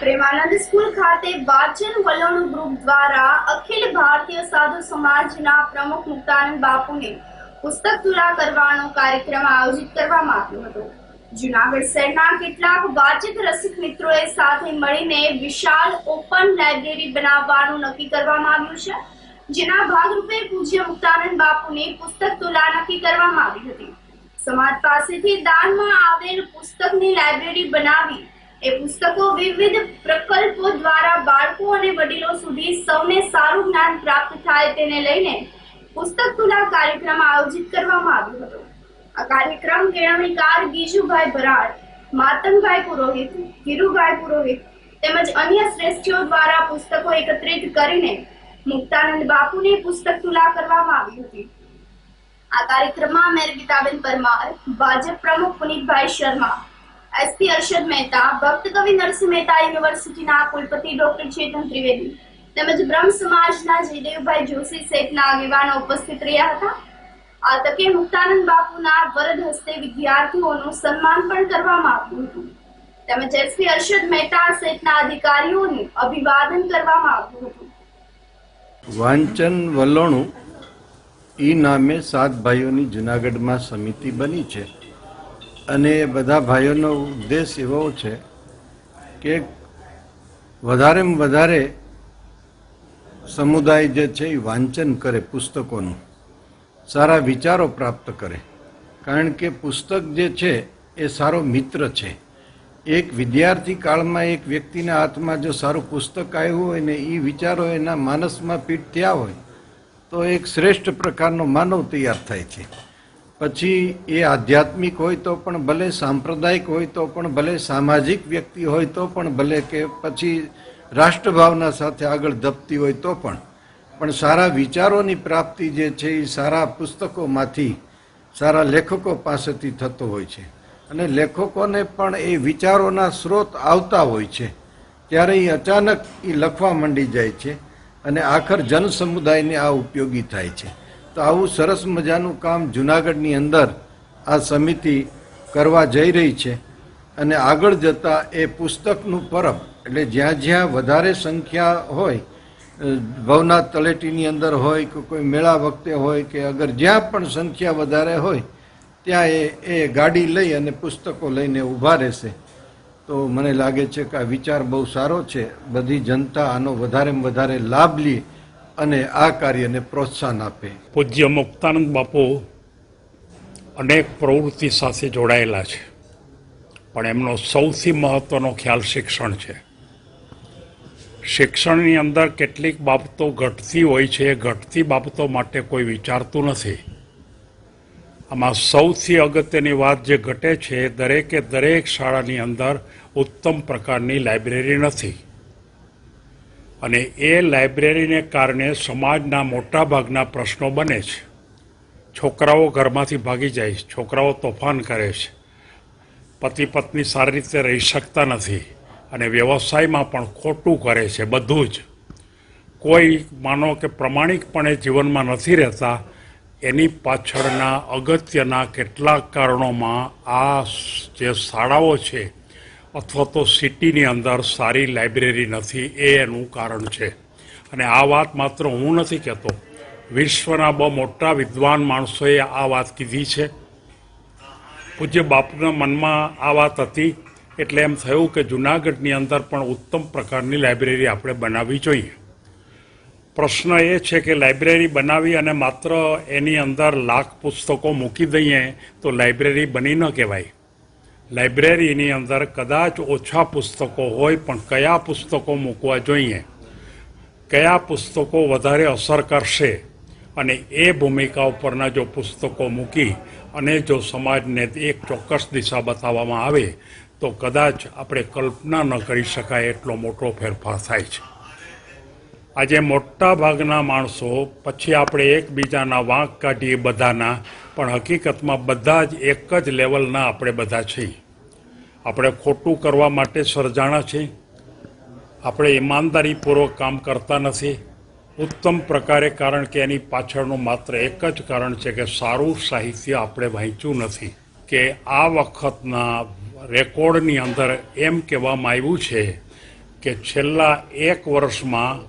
Premanand school ખાતે વાચન વલણ ગ્રુપ દ્વારા અખિલ ભારતીય સાધુ સમાજના પ્રમુખ મુક્તાનંદ બાપુને પુસ્તક તુલા કરવાનો કાર્યક્રમ આયોજિત કરવામાં આવ્યો હતો. જુનાગઢ શહેરના કેટલાક વાચક રસિક મિત્રોએ સાથે મળીને વિશાળ ઓપન લાઇબ્રેરી બનાવવાનું નક્કી કરવામાં આવ્યું છે. જેના ભાગરૂપે પૂજ્ય મુક્તાનંદ બાપુની પુસ્તક તુલા નક્કી કરવામાં આવી હતી. સમાજ પાસેથી દાનમાં આવેલ પુસ્તકની લાઇબ્રેરી બનાવી એ પુસ્તકો વિવિધ પ્રકલ્પો દ્વારા બાળકો અને વડીલો સુધી સૌને સારું જ્ઞાન પ્રાપ્ત થાય તેને લઈને પુસ્તક તુલા કાર્યક્રમ આયોજિત કરવામાં આવ્યો હતો. આ કાર્યક્રમ કેળવણીકાર ગીજુભાઈ બરાડ માતમભાઈ પુરોહિત, ધીરુભાઈ પુરોહિત તેમજ અન્ય શ્રેષ્ઠીઓ દ્વારા પુસ્તકો એકત્રિત કરીને મુક્તાનંદ બાપુની પુસ્તક તુલા કરવામાં આવી હતી. આ કાર્યક્રમમાં મેર ગીતાબેન પરમાર, ભાજપ પ્રમુખ પુનિતભાઈ શર્મા એસપી અરશદ મહેતા ભક્ત કવિ નરસિંહ મહેતા યુનિવર્સિટીના કુલપતિ ડોક્ટર ચેતન ત્રિવેદી તેમજ બ્રહ્મ સમાજના જયદેવભાઈ જોશી સહિતના આગેવાનો ઉપસ્થિત રહ્યા હતા. આ તકે મુક્તાનંદ બાપુના વરદ હસ્તે વિદ્યાર્થીઓનું સન્માન પણ કરવામાં આવ્યું હતું. તેમજ એસપી અરશદ મહેતા સહિતના અધિકારીઓનું અભિવાદન કરવામાં આવ્યું હતું. વાંચન વલોણું ઈ નામે સાત ભાઈઓની જુનાગઢમાં સમિતિ બની છે. અને બધા ભાઈઓનો ઉદ્દેશ એવો છે કે વધારેમાં વધારે સમુદાય જે છે એ વાંચન કરે પુસ્તકોનું, સારા વિચારો પ્રાપ્ત કરે. કારણ કે પુસ્તક જે છે એ સારો મિત્ર છે. એક વિદ્યાર્થી કાળમાં એક વ્યક્તિના હાથમાં જો સારું પુસ્તક આવ્યું હોય ને એ વિચારો એના માનસમાં પીઠ થયા હોય, તો એક શ્રેષ્ઠ પ્રકારનો માનવ તૈયાર થાય છે. પછી એ આધ્યાત્મિક હોય તો પણ ભલે સાંપ્રદાયિક હોય તો પણ ભલે સામાજિક વ્યક્તિ હોય તો પણ ભલે કે પછી રાષ્ટ્રભાવના સાથે આગળ ધપતી હોય તો પણ. પણ સારા વિચારોની પ્રાપ્તિ જે છે એ સારા પુસ્તકોમાંથી, સારા લેખકો પાસેથી થતો હોય છે. અને લેખકોને પણ એ વિચારોના સ્ત્રોત આવતા હોય છે. ત્યારે એ અચાનક એ લખવા માંડી જાય છે અને આખર જન સમુદાયને આ ઉપયોગી થાય છે. તો આવું સરસ મજાનું કામ જુનાગઢની અંદર આ સમિતિ કરવા જઈ રહી છે અને આગળ જતાં એ પુસ્તકનું પરબ, એટલે જ્યાં જ્યાં વધારે સંખ્યા હોય ભવનાથ તલેટીની અંદર હોય કે કોઈ મેળા વખતે હોય કે અગર જ્યાં પણ સંખ્યા વધારે હોય, ત્યાં એ એ ગાડી લઈ અને પુસ્તકો લઈને ઊભા રહેશે. તો મને લાગે છે કે આ વિચાર બહુ સારો છે. બધી જનતા આનો વધારેમાં વધારે લાભ લે. અને આ કાર્યને પ્રોત્સાહન આપે. પૂજ્ય મુક્તાનંદ બાપુ અનેક પ્રવૃત્તિ સાથે જોડાયેલા છે. પણ એમનો સૌથી મહત્ત્વનો ખ્યાલ શિક્ષણ છે. શિક્ષણની અંદર કેટલીક બાબતો ઘટતી હોય છે, એ ઘટતી બાબતો માટે કોઈ વિચારતું નથી. આમાં સૌથી અગત્યની વાત જે ઘટે છે, દરેકે દરેક શાળાની અંદર ઉત્તમ પ્રકારની લાઇબ્રેરી નથી. અને એ લાઇબ્રેરીને કારણે સમાજના મોટાભાગના પ્રશ્નો બને છે. છોકરાઓ ઘરમાંથી ભાગી જાય છે. છોકરાઓ તોફાન કરે છે. પતિ પત્ની સારી રીતે રહી શકતા નથી અને વ્યવસાયમાં પણ ખોટું કરે છે, બધું જ. કોઈ માનો કે પ્રમાણિકપણે જીવનમાં નથી રહેતા, એની પાછળના અગત્યના કેટલાક કારણોમાં આ જે શાળાઓ છે અથવા તો સિટીની અંદર સારી લાઇબ્રેરી નથી, એ એનું કારણ છે. અને આ વાત માત્ર હું નથી કહેતો. વિશ્વના બહુ મોટા વિદ્વાન માણસોએ આ વાત કીધી છે. પૂજ્ય બાપુના મનમાં આ વાત હતી, એટલે એમ થયું કે જુનાગઢની અંદર પણ ઉત્તમ પ્રકારની લાઇબ્રેરી આપણે બનાવવી જોઈએ. પ્રશ્ન એ છે કે લાઇબ્રેરી બનાવી અને માત્ર એની અંદર લાખ પુસ્તકો મૂકી દઈએ તો લાઇબ્રેરી બની ન કહેવાય. લાઇબ્રેરીની અંદર કદાચ ઓછા પુસ્તકો હોય, પણ કયા પુસ્તકો મૂકવા જોઈએ? કયા પુસ્તકો વધારે અસર કરશે? અને એ ભૂમિકા ઉપરના જો પુસ્તકો મૂકી અને જો સમાજને એક ચોક્કસ દિશા બતાવવામાં આવે, તો કદાચ આપણે કલ્પના ન કરી શકાય એટલો મોટો ફેરફાર થાય છે. આજે મોટા ભાગના માણસો, પછી આપણે એકબીજાના વાંક કાઢીએ બધાના, પણ હકીકતમાં બધા જ એક જ લેવલના આપણે બધા છીએ. આપણે ખોટું કરવા માટે સર્જાણા છીએ આપણે ઈમાનદારીપૂર્વક કામ કરતા નથી. ઉત્તમ પ્રકારે કારણ કે એની પાછળનું માત્ર એક જ કારણ છે કે સારું સાહિત્ય આપણે વાંચ્યું નથી. કે આ વખતના રેકોર્ડની અંદર એમ કહેવામાં આવ્યું છે કે છેલ્લા એક વર્ષમાં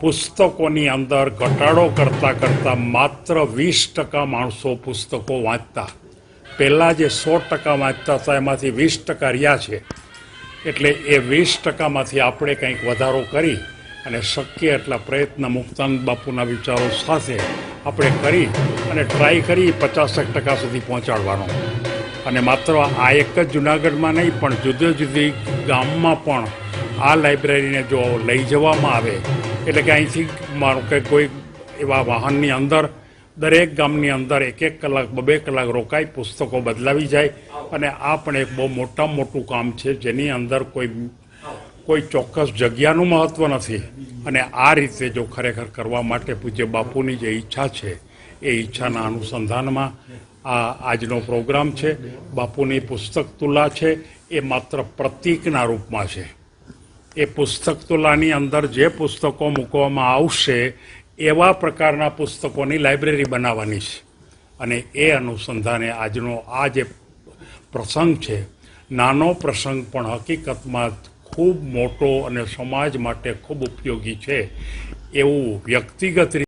પુસ્તકોની અંદર ઘટાડો કરતાં કરતાં માત્ર વીસ ટકા માણસો પુસ્તકો વાંચતા. પહેલાં જે સો ટકા વાંચતા હતા, એમાંથી વીસ ટકા રહ્યા છે. એટલે એ વીસ ટકામાંથી આપણે કંઈક વધારો કરી અને શક્ય એટલા પ્રયત્ન મુક્તાનંદ બાપુના વિચારો સાથે આપણે કરી અને ટ્રાય કરી પચાસેક ટકા સુધી પહોંચાડવાનો. અને માત્ર આ એક જ જુનાગઢમાં નહીં, પણ જુદી જુદી ગામમાં પણ આ લાઇબ્રેરીને જો લઈ જવામાં આવે, એટલે કે અહીંથી માનો કે કોઈ એવા વાહનની અંદર દરેક ગામની અંદર એક એક કલાક, બબે કલાક રોકાઈ પુસ્તકો બદલાવી જાય અને આ પણ એક બહુ મોટામાં મોટું કામ છે, જેની અંદર કોઈ કોઈ ચોક્કસ જગ્યાનું મહત્ત્વ નથી. અને આ રીતે જો ખરેખર કરવા માટે પૂજ્ય બાપુની જે ઈચ્છા છે, એ ઈચ્છાના અનુસંધાનમાં આ આજનો પ્રોગ્રામ છે. બાપુની પુસ્તક તુલા છે, એ માત્ર પ્રતીકના રૂપમાં છે. એ પુસ્તક તુલાની અંદર જે પુસ્તકો મૂકવામાં આવશે એવા પ્રકારના પુસ્તકોની લાઇબ્રેરી બનાવવાની છે. અને એ અનુસંધાને આજનો આ જે પ્રસંગ છે, નાનો પ્રસંગ પણ હકીકતમાં ખૂબ મોટો અને સમાજ માટે ખૂબ ઉપયોગી છે એવું વ્યક્તિગત રીતે